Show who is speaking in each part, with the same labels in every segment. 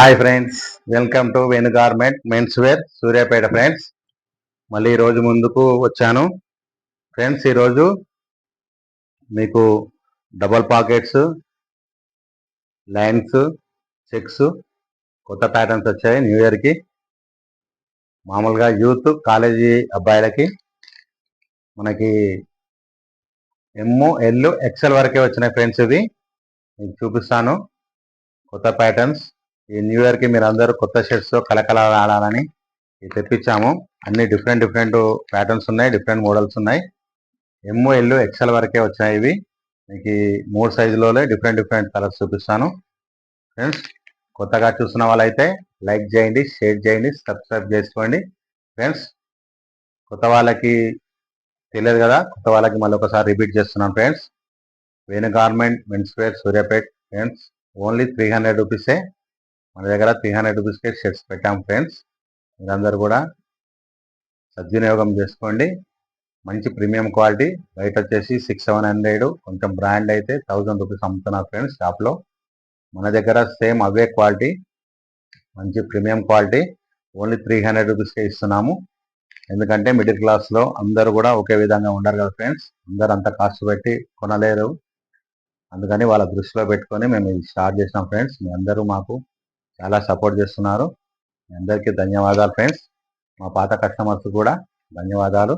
Speaker 1: Hi friends welcome to Venu garment men's wear Suryapet friends మళ్ళీ ఈరోజు ముందుకు వచ్చాను. ఫ్రెండ్స్ ఈరోజు మీకు డబల్ పాకెట్స్ లైన్స్ చెక్స్ కొత్త ప్యాటర్న్స్ వచ్చాయి న్యూ ఇయర్కి మామూలుగా యూత్ కాలేజీ అబ్బాయిలకి మనకి ఎమ్ ఎల్ ఎక్సెల్ వరకే వచ్చినాయి ఫ్రెండ్స్ ఇవి. మీకు చూపిస్తాను. కొత్త ప్యాటర్న్స్ ఈ న్యూ ఇయర్కి మీరు అందరూ కొత్త షర్ట్స్ కలకల ఆడాలని తెప్పించాము. అన్ని డిఫరెంట్ డిఫరెంట్ ప్యాటర్న్స్ ఉన్నాయి డిఫరెంట్ మోడల్స్ ఉన్నాయి. ఎమ్ ఎక్సెల్ వరకే వచ్చాయి ఇవి. మీకు మూడు సైజులోనే డిఫరెంట్ డిఫరెంట్ కలర్స్ చూపిస్తాను. ఫ్రెండ్స్ కొత్తగా చూసిన వాళ్ళైతే లైక్ చేయండి షేర్ చేయండి సబ్స్క్రైబ్ చేసుకోండి. ఫ్రెండ్స్ కొత్త వాళ్ళకి తెలియదు కదా కొత్త వాళ్ళకి మళ్ళీ ఒకసారి రిపీట్ చేస్తున్నాను friends Venu garment men's wear Suryapet friends only three hundred రూపీసే మన దగ్గర త్రీ హండ్రెడ్ రూపీస్కే షర్ట్స్ పెట్టాం ఫ్రెండ్స్ మీరందరూ కూడా సద్వినియోగం చేసుకోండి. మంచి ప్రీమియం క్వాలిటీ బయట వచ్చేసి సిక్స్ సెవెన్ హండ్రెడ్ కొంచెం బ్రాండ్ అయితే థౌజండ్ రూపీస్ అమ్ముతున్నారు ఫ్రెండ్స్ షాప్లో మన దగ్గర సేమ్ అవే క్వాలిటీ మంచి premium quality only three hundred రూపీస్కే ఇస్తున్నాము. ఎందుకంటే మిడిల్ క్లాస్లో అందరూ కూడా ఒకే విధంగా ఉండరు కదా ఫ్రెండ్స్ అందరూ అంత కాస్ట్ పెట్టి కొనలేరు. అందుకని వాళ్ళ దృష్టిలో పెట్టుకొని మేము ఇది స్టార్ట్ చేసినాం ఫ్రెండ్స్ మీ అందరూ మాకు చాలా సపోర్ట్ చేస్తున్నారు. మీ అందరికీ ధన్యవాదాలు ఫ్రెండ్స్. మా పాత కస్టమర్స్ కూడా ధన్యవాదాలు.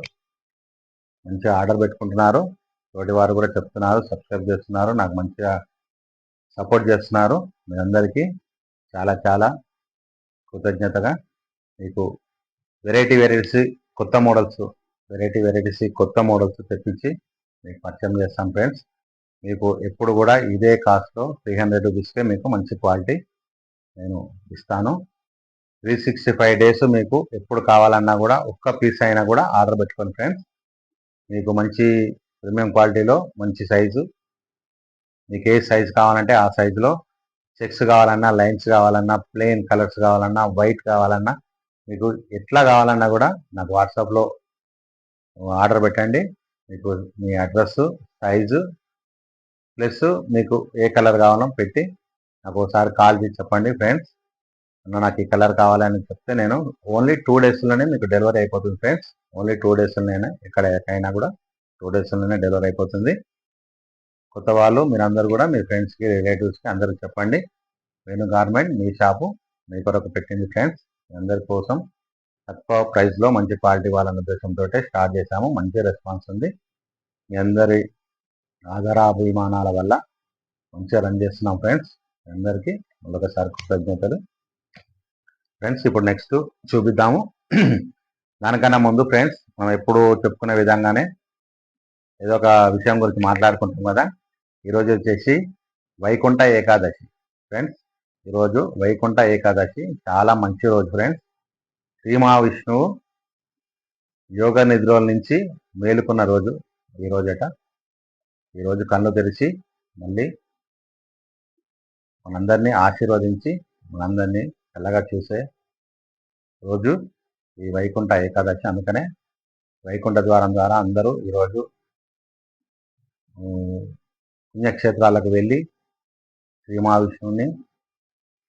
Speaker 1: మంచిగా ఆర్డర్ పెట్టుకుంటున్నారు. తోటి వారు కూడా చెప్తున్నారు సబ్స్క్రైబ్ చేస్తున్నారు నాకు మంచిగా సపోర్ట్ చేస్తున్నారు. మీ అందరికీ చాలా చాలా కృతజ్ఞతగా మీకు వెరైటీ వెరైటీస్ కొత్త మోడల్స్ వెరైటీ వెరైటీస్ కొత్త మోడల్స్ తెప్పించి మీకు పరిచయం చేస్తాం ఫ్రెండ్స్. మీకు ఎప్పుడు కూడా ఇదే కాస్ట్లో త్రీ హండ్రెడ్ రూపీస్కే మీకు మంచి క్వాలిటీ నేను ఇస్తాను. త్రీ సిక్స్టీ ఫైవ్ డేస్ మీకు ఎప్పుడు కావాలన్నా కూడా ఒక్క పీస్ అయినా కూడా ఆర్డర్ పెట్టుకోండి ఫ్రెండ్స్. మీకు మంచి ప్రీమియం క్వాలిటీలో మంచి సైజు. మీకు ఏ సైజు కావాలంటే ఆ సైజులో చెక్స్ కావాలన్నా లైన్స్ కావాలన్నా ప్లెయిన్ కలర్స్ కావాలన్నా వైట్ కావాలన్నా మీకు ఎట్లా కావాలన్నా కూడా నాకు వాట్సాప్లో ఆర్డర్ పెట్టండి. మీకు మీ అడ్రస్ సైజు ప్లస్ మీకు ఏ కలర్ కావాలో పెట్టి నాకు ఒకసారి కాల్ చేసి చెప్పండి ఫ్రెండ్స్. నాకు ఈ కలర్ కావాలని చెప్తే నేను ఓన్లీ టూ డేస్లోనే మీకు డెలివరీ అయిపోతుంది ఫ్రెండ్స్. ఓన్లీ టూ డేస్లోనే ఎక్కడ ఎక్కడైనా కూడా టూ డేస్లోనే డెలివరీ అయిపోతుంది. కొత్త వాళ్ళు మీరందరూ కూడా మీ ఫ్రెండ్స్కి రిలేటివ్స్కి అందరికి చెప్పండి. వేణు గార్మెంట్ మీ షాపు మీ కొరకు పెట్టింది ఫ్రెండ్స్. అందరి కోసం తక్కువ ప్రైస్లో మంచి క్వాలిటీ వాళ్ళ ఉద్దేశంతో స్టార్ట్ చేశాము. మంచి రెస్పాన్స్ ఉంది. మీ అందరి ఆధారాభిమానాల వల్ల మంచిగా రన్ చేస్తున్నాం ఫ్రెండ్స్. అందరికీ మరొకసారి కృతజ్ఞతలు. ఫ్రెండ్స్ ఇప్పుడు నెక్స్ట్ చూపిద్దాము. దానికన్నా ముందు ఫ్రెండ్స్ మనం ఎప్పుడు చెప్పుకునే విధంగానే ఏదో ఒక విషయం గురించి మాట్లాడుకుంటాం కదా. ఈరోజు వచ్చేసి వైకుంఠ ఏకాదశి. ఫ్రెండ్స్ ఈరోజు వైకుంఠ ఏకాదశి చాలా మంచి రోజు ఫ్రెండ్స్. శ్రీ మహావిష్ణువు యోగ నిద్రల నుంచి మేలుకున్న రోజు ఈ రోజట. ఈరోజు కళ్ళు తెరిచి మళ్ళీ మనందరినీ ఆశీర్వదించి మనందరినీ చల్లగా చూసే రోజు ఈ వైకుంఠ ఏకాదశి. అందుకనే వైకుంఠ ద్వారం ద్వారా అందరూ ఈరోజు పుణ్యక్షేత్రాలకు వెళ్ళి శ్రీ మహావిష్ణువుని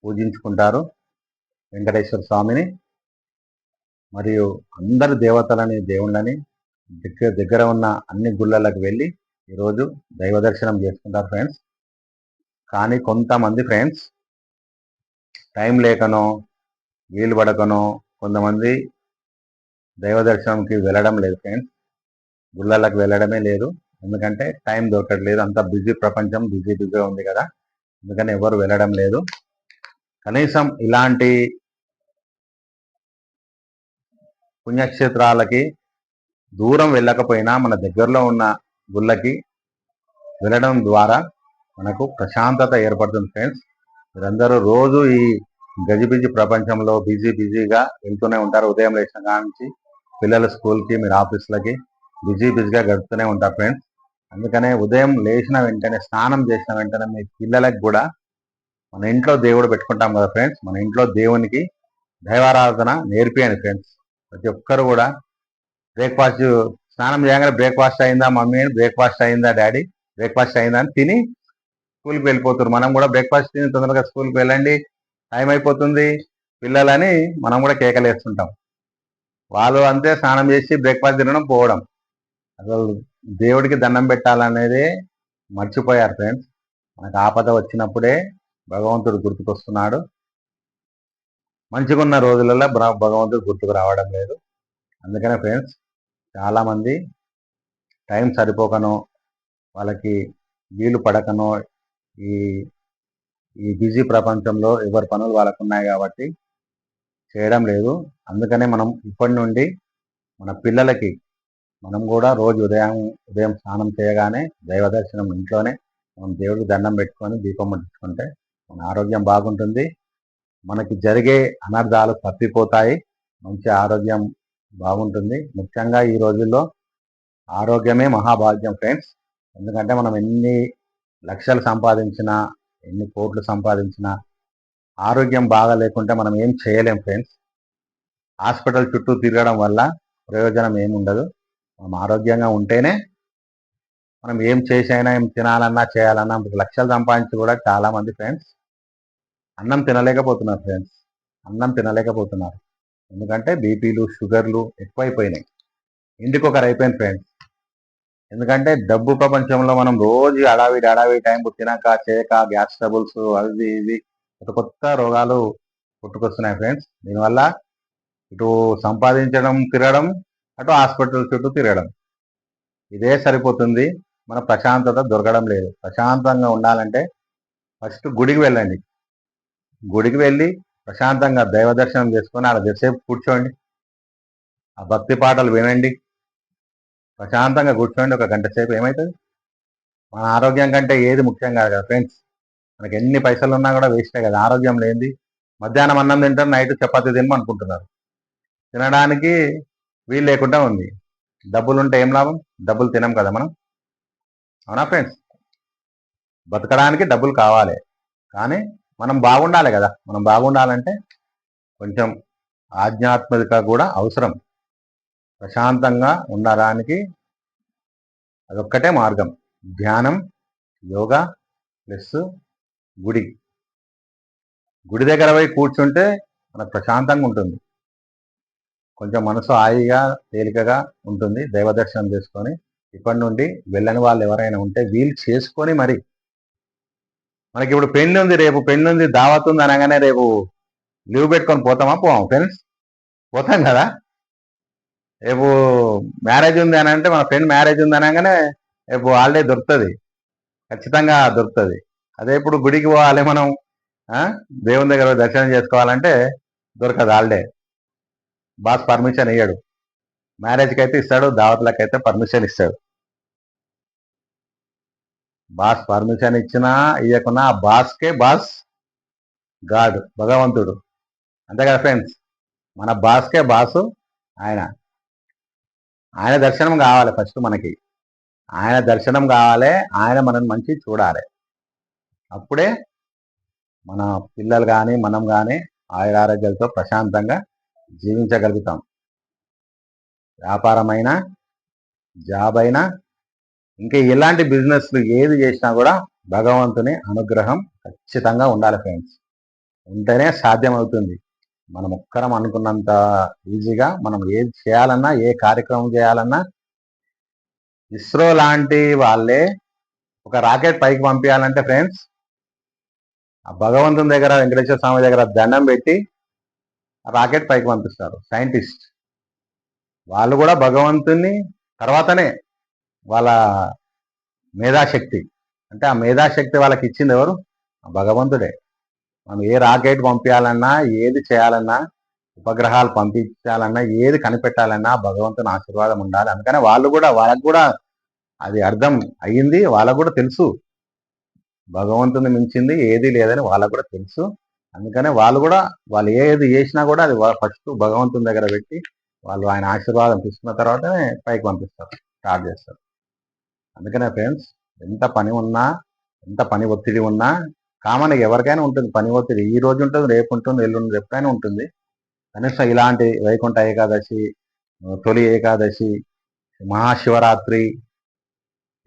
Speaker 1: పూజించుకుంటారు. వెంకటేశ్వర స్వామిని మరియు అందరు దేవతలని దేవుళ్ళని దగ్గర దగ్గర ఉన్న అన్ని గుళ్ళలకు వెళ్ళి ఈరోజు దైవ దర్శనం చేసుకుంటారు ఫ్రెండ్స్. కానీ కొంతమంది ఫ్రెండ్స్ టైం లేకనో వీలు పడకనో కొంతమంది దైవ దర్శనంకి వెళ్ళడం లేదు ఫ్రెండ్స్ గుళ్ళలకు వెళ్ళడమే లేదు. ఎందుకంటే టైం దొరకట్లేదు. అంత బిజీ ప్రపంచం బిజీ బిజీగా ఉంది కదా. అందుకని ఎవరు వెళ్ళడం లేదు. కనీసం ఇలాంటి పుణ్యక్షేత్రాలకి దూరం వెళ్ళకపోయినా మన దగ్గరలో ఉన్న గుళ్ళకి వెళ్ళడం ద్వారా మనకు ప్రశాంతత ఏర్పడుతుంది ఫ్రెండ్స్. మీరందరూ రోజు ఈ గజిబిజి ప్రపంచంలో బిజీ బిజీగా వెళ్తూనే ఉంటారు. ఉదయం లేచిన కాడ నుంచి పిల్లల స్కూల్కి మీరు ఆఫీస్లకి బిజీ బిజీగా గడుపుతూనే ఉంటారు ఫ్రెండ్స్. అందుకనే ఉదయం లేచిన వెంటనే స్నానం చేసిన వెంటనే మీ పిల్లలకు కూడా మన ఇంట్లో దేవుడు పెట్టుకుంటాం కదా ఫ్రెండ్స్. మన ఇంట్లో దేవునికి దైవారాధన నేర్పియండి ఫ్రెండ్స్. ప్రతి ఒక్కరు కూడా బ్రేక్ఫాస్ట్ స్నానం చేయగానే బ్రేక్ఫాస్ట్ అయిందా మమ్మీ బ్రేక్ఫాస్ట్ అయిందా డాడీ బ్రేక్ఫాస్ట్ అయిందా అని తిని స్కూల్కి వెళ్ళిపోతారు. మనం కూడా బ్రేక్ఫాస్ట్ తిని తొందరగా స్కూల్కి వెళ్ళండి. టైం అయిపోతుంది. పిల్లలని మనం కూడా కేకలేస్తుంటాం వాళ్ళు అంతే స్నానం చేసి బ్రేక్ఫాస్ట్ తినడం పోవడం. అసలు దేవుడికి దండం పెట్టాలనేది మర్చిపోయారు ఫ్రెండ్స్. మనకు ఆపద వచ్చినప్పుడే భగవంతుడు గుర్తుకొస్తున్నాడు. మంచిగున్న రోజులలో భగవంతుడు గుర్తుకు రావడం లేదు. అందుకనే ఫ్రెండ్స్ చాలామంది టైం సరిపోకనో వాళ్ళకి వీలు పడకనో ఈ ఈ బిజీ ప్రపంచంలో ఎవరి పనులు వాళ్ళకు ఉన్నాయి కాబట్టి చేయడం లేదు. అందుకనే మనం ఇప్పటి నుండి మన పిల్లలకి మనం కూడా రోజు ఉదయం ఉదయం స్నానం చేయగానే దైవ దర్శనం ఇంట్లోనే మనం దేవుడికి దండం పెట్టుకొని దీపం ముట్టించుకుంటే మన ఆరోగ్యం బాగుంటుంది. మనకి జరిగే అనర్థాలు తప్పిపోతాయి. మంచి ఆరోగ్యం బాగుంటుంది. ముఖ్యంగా ఈ రోజుల్లో ఆరోగ్యమే మహాభాగ్యం ఫ్రెండ్స్. ఎందుకంటే మనం ఎన్ని లక్షలు సంపాదించినా ఎన్ని కోట్లు సంపాదించినా ఆరోగ్యం బాగా లేకుంటే మనం ఏం చేయలేం ఫ్రెండ్స్ హాస్పిటల్ చుట్టూ తిరగడం వల్ల ప్రయోజనం ఏముండదు మనం ఆరోగ్యంగా ఉంటేనే మనం ఏం చేసైనా ఏం తినాలన్నా చేయాలన్నా లక్షలు సంపాదించి కూడా చాలామంది ఫ్రెండ్స్ అన్నం తినలేకపోతున్నారు ఫ్రెండ్స్ అన్నం తినలేకపోతున్నారు. ఎందుకంటే బీపీలు షుగర్లు ఎక్కువైపోయినాయి. ఇంటికి ఒకరు అయిపోయింది ఫ్రెండ్స్ ఎందుకంటే డబ్బు ప్రపంచంలో మనం రోజు అడావిడి అడావి టైం పుట్టినాక చేయక గ్యాస్ ట్రబుల్స్ అవి ఇవి కొత్త కొత్త రోగాలు పుట్టుకొస్తున్నాయి ఫ్రెండ్స్ దీనివల్ల ఇటు సంపాదించడం తిరగడం అటు హాస్పిటల్ చుట్టూ తిరగడం. ఇదే సరిపోతుంది. మన ప్రశాంతత దొరకడం లేదు. ప్రశాంతంగా ఉండాలంటే ఫస్ట్ గుడికి వెళ్ళండి. గుడికి వెళ్ళి ప్రశాంతంగా దైవ దర్శనం చేసుకొని అలా ఎంతసేపు కూర్చోండి. ఆ భక్తి పాటలు వినండి. ప్రశాంతంగా కూర్చోండి ఒక గంట సేపు ఏమవుతుంది మన ఆరోగ్యం కంటే ఏది ముఖ్యం కాదు కదా ఫ్రెండ్స్. మనకి ఎన్ని పైసలు ఉన్నా కూడా వేస్టే కదా ఆరోగ్యం లేనిది. మధ్యాహ్నం అన్నం తింటారు నైట్ చపాతి తినమనుకుంటున్నారు తినడానికి వీలు లేకుండా ఉంది. డబ్బులు ఉంటే ఏం లాభం? డబ్బులు తినం కదా మనం. అవునా ఫ్రెండ్స్? బతకడానికి డబ్బులు కావాలి. కానీ మనం బాగుండాలి కదా. మనం బాగుండాలంటే కొంచెం ఆధ్యాత్మిక కూడా అవసరం. ప్రశాంతంగా ఉండడానికి అదొక్కటే మార్గం. ధ్యానం యోగా ప్లస్ గుడి. గుడి దగ్గర పోయి కూర్చుంటే మనకు ప్రశాంతంగా ఉంటుంది. కొంచెం మనసు హాయిగా తేలికగా ఉంటుంది. దైవ దర్శనం చేసుకొని ఇప్పటి నుండి వెళ్ళని వాళ్ళు ఎవరైనా ఉంటే వీలు చేసుకొని మరి. మనకి ఇప్పుడు పెళ్ళి ఉంది రేపు పెళ్ళి ఉంది దావత్ ఉంది అనగానే రేపు లీవ్ పెట్టుకొని పోతామా? పోవాం. ఫ్రెండ్స్ పోతాం కదా? రేపు మ్యారేజ్ ఉంది అని అంటే మన ఫ్రెండ్ మ్యారేజ్ ఉంది అనగానే రేపు హాలిడే దొరుకుతుంది. ఖచ్చితంగా దొరుకుతుంది. అదే ఇప్పుడు గుడికి పోవాలి మనం దేవుని దగ్గర దర్శనం చేసుకోవాలంటే దొరకదు హాలిడే బాస్ పర్మిషన్ ఇయ్యడు. మ్యారేజ్కి అయితే ఇస్తాడు దావత్లకు అయితే పర్మిషన్ ఇస్తాడు. బాస్ పర్మిషన్ ఇచ్చినా ఇవ్వకున్నా ఆ బాస్కే బాస్ గాడ్ భగవంతుడు. అంతే కదా ఫ్రెండ్స్ మన బాస్కే బాసు ఆయన. ఆయన దర్శనం కావాలి ఫస్ట్ మనకి. ఆయన దర్శనం కావాలి ఆయన మనల్ని మంచి చూడాలి. అప్పుడే మన పిల్లలు కానీ మనం కానీ ఆయురారోగ్యాలతో ప్రశాంతంగా జీవించగలుగుతాం. వ్యాపారమైనా జాబ్ అయినా ఇంకా ఎలాంటి బిజినెస్ ఏది చేసినా కూడా భగవంతుని అనుగ్రహం ఖచ్చితంగా ఉండాలి ఫ్రెండ్స్. ఉంటేనే సాధ్యమవుతుంది. మనం ఒక్కరం అనుకున్నంత ఈజీగా మనం ఏది చేయాలన్నా ఏ కార్యక్రమం చేయాలన్నా ఇస్రో లాంటి వాళ్ళే ఒక రాకెట్ పైకి పంపించాలంటే ఫ్రెండ్స్ ఆ భగవంతుని దగ్గర వెంకటేశ్వర స్వామి దగ్గర దండం పెట్టి రాకెట్ పైకి పంపిస్తారు సైంటిస్ట్. వాళ్ళు కూడా భగవంతుని తర్వాతనే వాళ్ళ మేధాశక్తి. అంటే ఆ మేధాశక్తి వాళ్ళకి ఇచ్చింది ఎవరు? ఆ భగవంతుడే. మనం ఏ రాకెట్ పంపించాలన్నా ఏది చేయాలన్నా ఉపగ్రహాలు పంపించాలన్నా ఏది కనిపెట్టాలన్నా భగవంతుని ఆశీర్వాదం ఉండాలి. అందుకనే వాళ్ళు కూడా వాళ్ళకు కూడా అది అర్థం అయ్యింది వాళ్ళకు కూడా తెలుసు. భగవంతుని మించింది ఏది లేదని వాళ్ళకు కూడా తెలుసు. అందుకనే వాళ్ళు కూడా వాళ్ళు ఏది చేసినా కూడా అది ఫస్ట్ భగవంతుని దగ్గర పెట్టి వాళ్ళు ఆయన ఆశీర్వాదం తీసుకున్న తర్వాతనే పైకి పంపిస్తారు స్టార్ట్ చేస్తారు. అందుకనే ఫ్రెండ్స్ ఎంత పని ఉన్నా ఎంత పని ఒత్తిడి ఉన్నా కామన్ ఎవరికైనా ఉంటుంది పని ఒత్తిడి. ఈ రోజు ఉంటుంది రేపు ఉంటుంది ఎల్లుండి రేపుకైనా ఉంటుంది. కనీసం ఇలాంటి వైకుంఠ ఏకాదశి తొలి ఏకాదశి మహాశివరాత్రి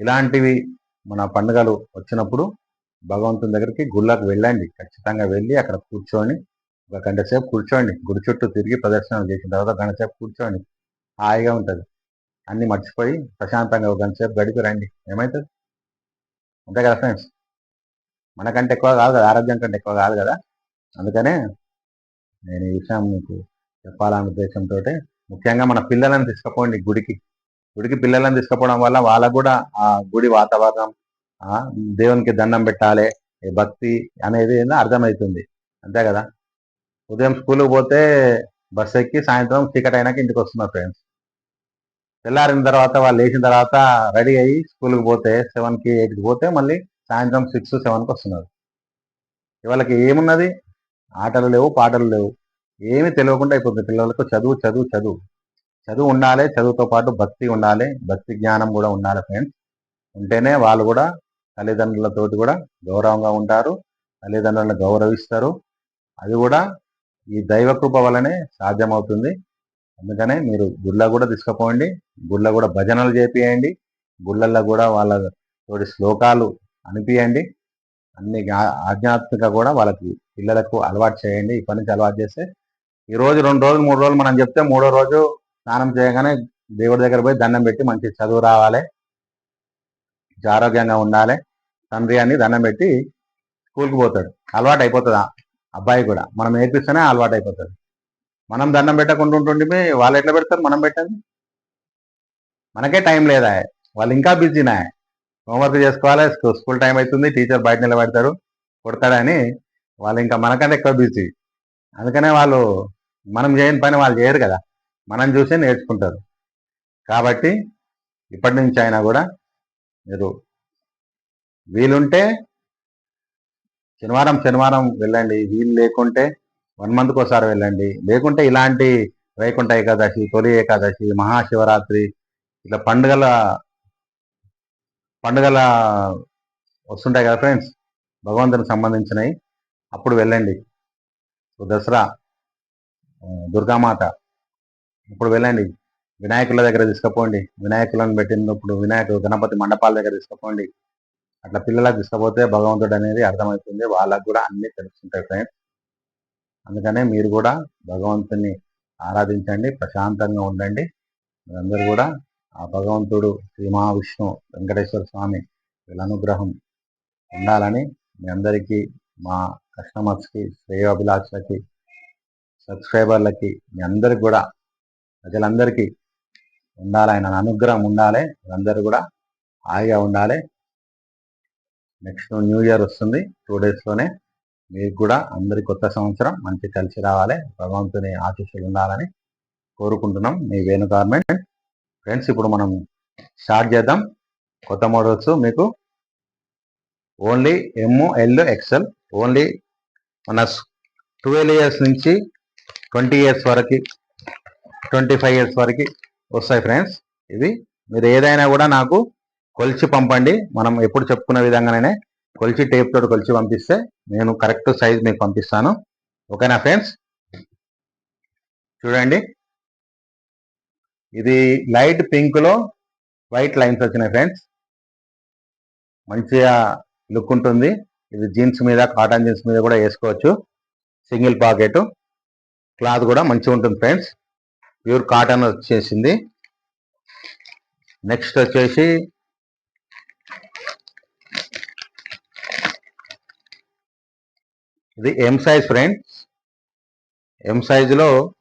Speaker 1: ఇలాంటివి మన పండుగలు వచ్చినప్పుడు భగవంతుని దగ్గరికి గుళ్ళకు వెళ్ళండి. ఖచ్చితంగా వెళ్ళి అక్కడ కూర్చొని ఒక గంట సేపు కూర్చోండి. గుడి చుట్టూ తిరిగి ప్రదర్శనలు చేసిన తర్వాత గంట సేపు కూర్చోండి. హాయిగా ఉంటుంది. అన్ని మర్చిపోయి ప్రశాంతంగా ఒక గంట సేపు గడిపి రండి. ఏమవుతుంది అంతే కదా ఫ్రెండ్స్ మనకంటే ఎక్కువ కాదు కదా ఆరోగ్యం కంటే ఎక్కువ కాదు కదా. అందుకనే నేను ఈ విషయం మీకు చెప్పాలనే ఉద్దేశంతో ముఖ్యంగా మన పిల్లలను తీసుకుపోండి గుడికి. గుడికి పిల్లలను తీసుకుపోవడం వల్ల వాళ్ళకు కూడా ఆ గుడి వాతావరణం దేవునికి దండం పెట్టాలి ఈ భక్తి అనేది అర్థమవుతుంది. అంతే కదా. ఉదయం స్కూల్కి పోతే బస్ ఎక్కి సాయంత్రం చీకటి అయినాక ఇంటికి వస్తున్నారు ఫ్రెండ్స్. తెల్లారిన తర్వాత వాళ్ళు లేచిన తర్వాత రెడీ అయ్యి స్కూల్కి పోతే సెవెన్కి ఎయిట్కి పోతే మళ్ళీ సాయంత్రం సిక్స్ సెవెన్కి వస్తున్నారు. ఇవాళకి ఏమున్నది? ఆటలు లేవు పాటలు లేవు. ఏమీ తెలియకుండా అయిపోతుంది. పిల్లలకు చదువు చదువు చదువు. చదువు ఉండాలి చదువుతో పాటు భక్తి ఉండాలి భక్తి జ్ఞానం కూడా ఉండాలి ఫ్రెండ్స్ ఉంటేనే వాళ్ళు కూడా తల్లిదండ్రులతోటి కూడా గౌరవంగా ఉంటారు తల్లిదండ్రులను గౌరవిస్తారు. అది కూడా ఈ దైవ కృప వల్లనే సాధ్యమవుతుంది. అందుకనే మీరు గుళ్ళ కూడా తీసుకుపోండి గుళ్ళ కూడా భజనలు చేపియండి గుళ్ళల్లో కూడా వాళ్ళ తోటి శ్లోకాలు అనిపించండి అన్ని ఆధ్యాత్మిక కూడా వాళ్ళకి పిల్లలకు అలవాటు చేయండి. ఇప్పటి నుంచి అలవాటు చేస్తే ఈ రోజు రెండు రోజులు మూడు రోజులు మనం చెప్తే మూడో రోజు స్నానం చేయగానే దేవుడి దగ్గర పోయి దండం పెట్టి మంచి చదువు రావాలి. మంచి ఆరోగ్యంగా ఉండాలి. తండ్రి అని దండం పెట్టి స్కూల్కి పోతాడు. అలవాటు అయిపోతుంది? అబ్బాయి కూడా. మనం నేర్పిస్తేనే అలవాటు అయిపోతుంది మనం దండం పెట్టకుండా ఉంటుంటే వాళ్ళు ఎట్లా పెడతారు? మనం పెట్టండి మనకే టైం లేదా? వాళ్ళు ఇంకా బిజీనా. హోంవర్క్ చేసుకోవాలి? స్కూల్ టైం అవుతుంది టీచర్ బయట నిలబెడతారు కొడతాడని వాళ్ళు ఇంకా మనకంటే ఎక్కువ బిజీ. అందుకనే వాళ్ళు మనం చేయని పని వాళ్ళు చేయరు కదా. మనం చూసే నేర్చుకుంటారు. కాబట్టి ఇప్పటి నుంచి అయినా కూడా మీరు వీలుంటే శనివారం శనివారం వెళ్ళండి. వీలు లేకుంటే వన్ మంత్కి ఒకసారి వెళ్ళండి. లేకుంటే ఇలాంటి వైకుంఠ ఏకాదశి తొలి ఏకాదశి మహాశివరాత్రి ఇట్లా పండుగల పండుగల వస్తుంటాయి కదా ఫ్రెండ్స్? భగవంతునికి సంబంధించినవి. అప్పుడు వెళ్ళండి. దసరా దుర్గామాత ఇప్పుడు వెళ్ళండి. వినాయకుల దగ్గర తీసుకుపోండి. వినాయకులను పెట్టినప్పుడు వినాయకుడు గణపతి మండపాల దగ్గర తీసుకుపోండి. అట్లా పిల్లలకు తీసుకపోతే భగవంతుడు అనేది అర్థమవుతుంది. వాళ్ళకు కూడా అన్నీ తెలుస్తుంటాయి ఫ్రెండ్స్. అందుకనే మీరు కూడా భగవంతుని ఆరాధించండి. ప్రశాంతంగా ఉండండి. మీరందరూ కూడా ఆ భగవంతుడు శ్రీ మహావిష్ణు వెంకటేశ్వర స్వామి వీళ్ళ అనుగ్రహం ఉండాలని మీ అందరికీ మా కస్టమర్స్కి శ్రేయోభిలాషులకి సబ్స్క్రైబర్లకి మీ అందరికి కూడా ప్రజలందరికీ ఉండాలి ఆయన అనుగ్రహం ఉండాలి వీళ్ళందరూ కూడా హాయిగా ఉండాలి. నెక్స్ట్ న్యూ ఇయర్ వస్తుంది టూ డేస్లోనే మీకు కూడా అందరి కొత్త సంవత్సరం మంచి కలిసి రావాలి భగవంతుని ఆశీస్సులు ఉండాలని కోరుకుంటున్నాం మీ వేణు గార్మెంట్ ఫ్రెండ్స్ ఇప్పుడు మనం స్టార్ట్ చేద్దాం. కొత్త మోడల్స్ మీకు only M L XL only మన ట్వెల్వ్ ఇయర్స్ నుంచి ట్వంటీ ఇయర్స్ వరకు ట్వంటీ ఫైవ్ ఇయర్స్ వరకు వస్తాయి ఫ్రెండ్స్. ఇవి మీరు ఏదైనా కూడా నాకు కొలిచి పంపండి. మనం ఎప్పుడు చెప్పుకున్న విధంగానే కొలిచి టేప్ తోటి కొలిచి పంపిస్తే నేను కరెక్ట్ సైజ్ మీకు పంపిస్తాను. ఓకేనా ఫ్రెండ్స్? చూడండి. ఇది లైట్ పింక్లో వైట్ లైన్స్ వచ్చినాయి ఫ్రెండ్స్. మంచిగా లుక్ ఉంటుంది. ఇది జీన్స్ మీద కాటన్ జీన్స్ మీద కూడా వేసుకోవచ్చు. Single pocket. క్లాత్ కూడా మంచిగా ఉంటుంది ఫ్రెండ్స్. ప్యూర్ కాటన్ వచ్చేసింది. నెక్స్ట్ వచ్చేసి ఇది ఎం సైజ్ ఫ్రెండ్స్. ఎం సైజులో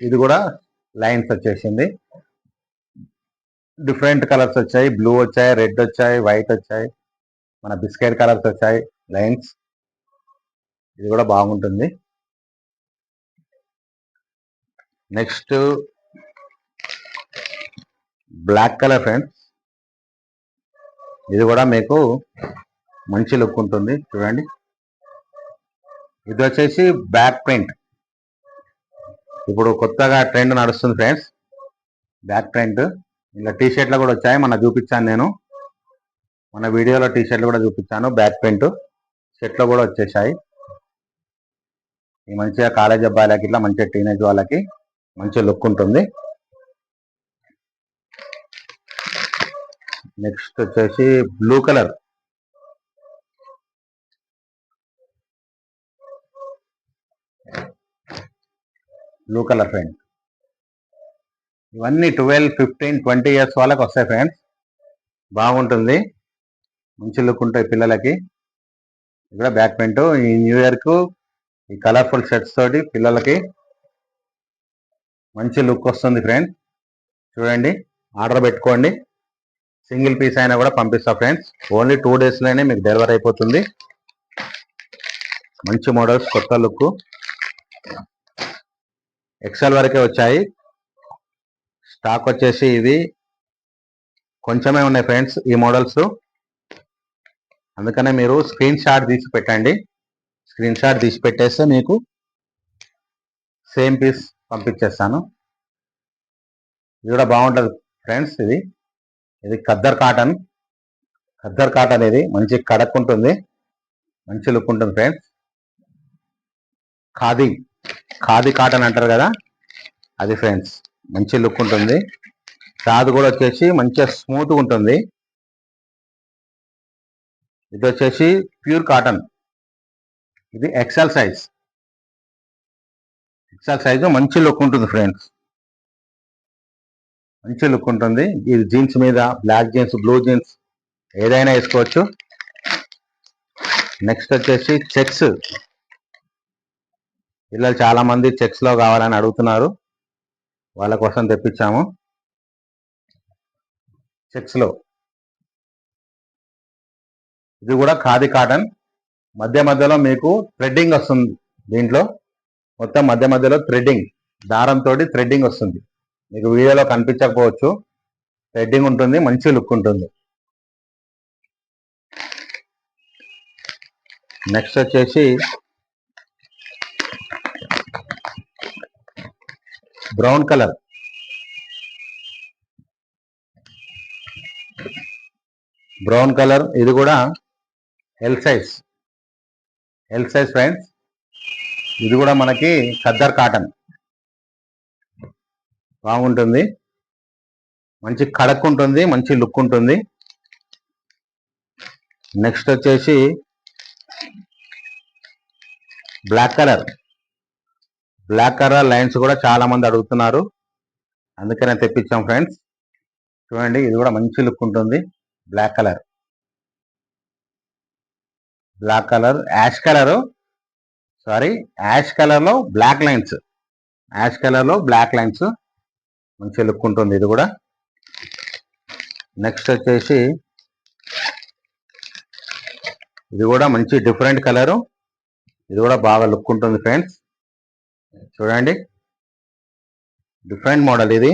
Speaker 1: ఇది కూడా లైన్స్ వచ్చేసింది. డిఫరెంట్ కలర్స్ వచ్చాయి. బ్లూ వచ్చాయి రెడ్ వచ్చాయి వైట్ వచ్చాయి. మన బిస్కెట్ కలర్స్ వచ్చాయి లైన్స్. ఇది కూడా బాగుంటుంది. Next black colour friends. ఇది కూడా మీకు మంచి లుక్ ఉంటుంది. చూడండి. ఇది వచ్చేసి బ్యాక్ ప్రింట్. ఇప్పుడు కొత్తగా ట్రెండ్ నడుస్తుంది ఫ్రెండ్స్. Back trend. ఇలా టీ షర్ట్లు కూడా వచ్చాయి. మన చూపించాను నేను. మన వీడియోలో టీ షర్ట్లు కూడా చూపించాను. బ్యాక్ ప్రింట్ షర్ట్లు కూడా వచ్చేసాయి. ఈ మంచిగా కాలేజ్ అబ్బాయిలకి ఇట్లా మంచిగా టీనేజ్ వాళ్ళకి మంచి లుక్ ఉంటుంది. నెక్స్ట్ వచ్చేసి blue colour. Blue colour friend ఇవన్నీ ట్వెల్వ్ ఫిఫ్టీన్ ట్వంటీ ఇయర్స్ వాళ్ళకి వస్తాయి ఫ్రెండ్స్ బాగుంటుంది. మంచి లుక్ ఉంటాయి పిల్లలకి. ఇక్కడ బ్యాక్ పెయింట్ ఈ న్యూ ఇయర్కు ఈ కలర్ఫుల్ షర్ట్స్ తోటి పిల్లలకి మంచి లుక్ వస్తుంది ఫ్రెండ్స్ చూడండి ఆర్డర్ పెట్టుకోండి. సింగిల్ పీస్ అయినా కూడా పంపిస్తా ఫ్రెండ్స్ ఓన్లీ టూ డేస్లోనే మీకు డెలివరీ అయిపోతుంది. మంచి మోడల్స్ కొత్త లుక్ ఎక్సెల్ వరకే వచ్చాయి. స్టాక్ వచ్చేసి ఇది. కొంచెమే ఉన్నాయి ఫ్రెండ్స్ ఈ మోడల్స్ అందుకనే మీరు స్క్రీన్ షాట్ తీసి పెట్టండి. స్క్రీన్ షాట్ తీసి పెట్టేస్తే మీకు సేమ్ పీస్ పంపించేస్తాను. ఇది కూడా బాగుంటుంది ఫ్రెండ్స్ ఇది. ఇది ఖద్దర్ కాటన్ ఖద్దర్ కాటన్ ఇది. మంచి కడక్ ఉంటుంది మంచి లుక్ ఉంటుంది ఫ్రెండ్స్ ఖాదీ. ఖాదీ కాటన్ అంటారు కదా? అది ఫ్రెండ్స్ మంచి లుక్ ఉంటుంది. క్లాత్ కూడా వచ్చేసి మంచిగా స్మూత్గా ఉంటుంది. ఇది వచ్చేసి ప్యూర్ కాటన్. ఇది ఎక్సెల్ సైజ్. ఎక్సెల్ సైజు మంచి లుక్ ఉంటుంది ఫ్రెండ్స్. మంచి లుక్ ఉంటుంది. ఇది జీన్స్ మీద బ్లాక్ జీన్స్ బ్లూ జీన్స్ ఏదైనా వేసుకోవచ్చు. నెక్స్ట్ వచ్చేసి చెక్స్. పిల్లలు చాలా మంది చెక్స్లో కావాలని అడుగుతున్నారు. వాళ్ళ కోసం తెప్పించాము. చెక్స్లో. ఇది కూడా ఖాదీ కాటన్ మధ్య మధ్యలో మీకు థ్రెడ్డింగ్ వస్తుంది దీంట్లో. మొత్తం మధ్య మధ్యలో థ్రెడ్డింగ్ దారంతో థ్రెడ్డింగ్ వస్తుంది. మీకు వీడియోలో కనిపించకపోవచ్చు. థ్రెడ్డింగ్ ఉంటుంది మంచి లుక్ ఉంటుంది. నెక్స్ట్ వచ్చేసి బ్రౌన్ కలర్. బ్రౌన్ కలర్ ఇది కూడా L size L size friends ఇది కూడా మనకి ఖద్దర్ కాటన్. బాగుంటుంది. మంచి కడక్ ఉంటుంది మంచి లుక్ ఉంటుంది. నెక్స్ట్ వచ్చేసి black colour. Black colour lines కూడా చాలా మంది అడుగుతున్నారు. అందుకనే తెప్పించాం ఫ్రెండ్స్ చూడండి ఇది కూడా మంచి లుక్ ఉంటుంది. Black colour black colour ash colour sorry ash కలర్లో బ్లాక్ లైన్స్ యాష్ కలర్లో బ్లాక్ లైన్స్ మంచి లుక్ ఉంటుంది ఇది కూడా. నెక్స్ట్ వచ్చేసి ఇది కూడా మంచి డిఫరెంట్ కలరు ఇది కూడా బాగా లుక్ ఉంటుంది ఫ్రెండ్స్ చూడండి. డిఫరెంట్ మోడల్ ఇది.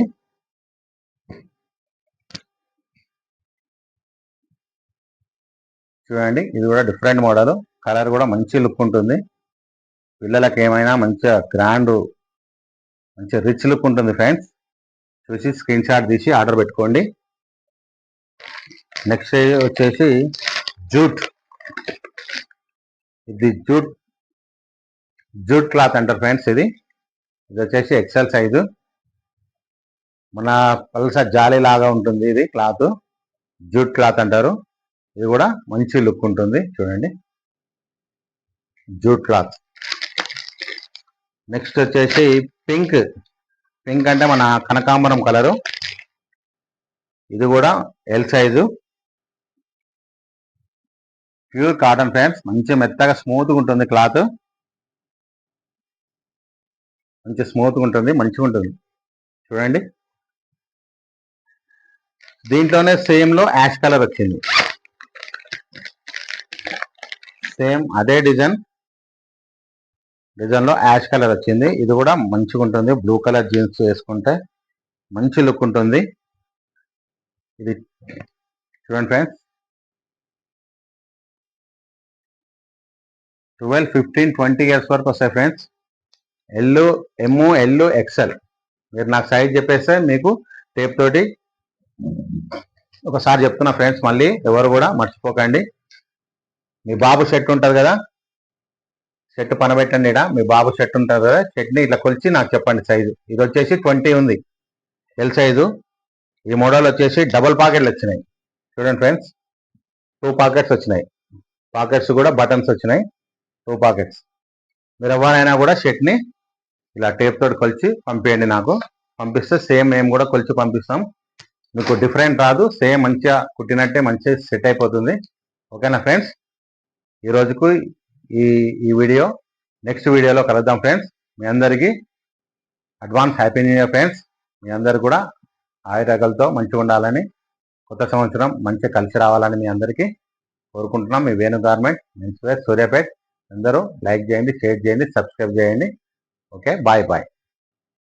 Speaker 1: చూడండి ఇది కూడా డిఫరెంట్ మోడల్. కలర్ కూడా మంచి లుక్ ఉంటుంది. పిల్లలకి ఏమైనా మంచిగా గ్రాండ్ మంచి రిచ్ లుక్ ఉంటుంది ఫ్రెండ్స్. చూసి స్క్రీన్ షాట్ తీసి ఆర్డర్ పెట్టుకోండి. నెక్స్ట్ వచ్చేసి జూట్. ఇది జూట్ జూట్ క్లాత్ అంటారు ఫ్రెండ్స్ ఇది. ఇది వచ్చేసి ఎక్సెల్ సైజు. మన పల్స జాలి లాగా ఉంటుంది ఇది క్లాత్. జూట్ క్లాత్ అంటారు. ఇది కూడా మంచి లుక్ ఉంటుంది. చూడండి. Jute cloth. నెక్స్ట్ వచ్చేసి పింక్. పింక్ అంటే మన కనకాంబరం కలరు. ఇది కూడా L size. Pure cotton friends. మంచి మెత్తగా స్మూత్గా ఉంటుంది క్లాత్. మంచి స్మూత్గా ఉంటుంది మంచిగా ఉంటుంది. చూడండి. దీంట్లోనే సేమ్లో యాష్ కలర్ వచ్చింది. సేమ్ అదే డిజైన్ డిజైన్లో యాష్ కలర్ వచ్చింది. ఇది కూడా మంచిగా ఉంటుంది. బ్లూ కలర్ జీన్స్ వేసుకుంటే మంచి లుక్ ఉంటుంది. ఇది చూడండి friends twelve fifteen twenty years వరకు వస్తాయి ఫ్రెండ్స్ ఎల్లు ఎమ్ము ఎల్లు ఎక్సెల్ మీరు నాకు సైజ్ చెప్పేస్తే మీకు టేప్ తోటి ఒకసారి చెప్తున్నా ఫ్రెండ్స్ మళ్ళీ ఎవరు కూడా మర్చిపోకండి. మీ బాబు షర్ట్ ఉంటుంది కదా? షర్ట్ పనబెట్టండి ఇక్కడ మీ బాబు షర్ట్ ఉంటుంది కదా? షర్ట్ని ఇట్లా కొలిచి నాకు చెప్పండి సైజు ఇది వచ్చేసి ట్వంటీ ఉంది. ఎల్ సైజు ఈ మోడల్ వచ్చేసి డబుల్ పాకెట్లు వచ్చినాయి. చూడండి ఫ్రెండ్స్ టూ పాకెట్స్ వచ్చినాయి. పాకెట్స్ కూడా బటన్స్ వచ్చినాయి. టూ పాకెట్స్ మీరు ఎవరైనా కూడా షర్ట్ని ఇలా టేప్ తోటి కొలిచి పంపించండి నాకు. పంపిస్తే సేమ్ మేము కూడా కొలిచి పంపిస్తాం. మీకు డిఫరెంట్ రాదు సేమ్ మంచిగా కుట్టినట్టే మంచిగా సెట్ అయిపోతుంది. ఓకేనా ఫ్రెండ్స్ ఈ రోజుకు ఈ ఈ వీడియో నెక్స్ట్ వీడియోలో కలుద్దాం ఫ్రెండ్స్ మీ అందరికీ advance happy new year friends మీ అందరు కూడా ఆయురగలతో మంచిగా ఉండాలని కొత్త సంవత్సరం మంచిగా కలిసి రావాలని మీ అందరికీ కోరుకుంటున్నాం. మీ Venu garment men's wear Suryapet. అందరూ లైక్ చేయండి షేర్ చేయండి సబ్స్క్రైబ్ చేయండి. okay bye bye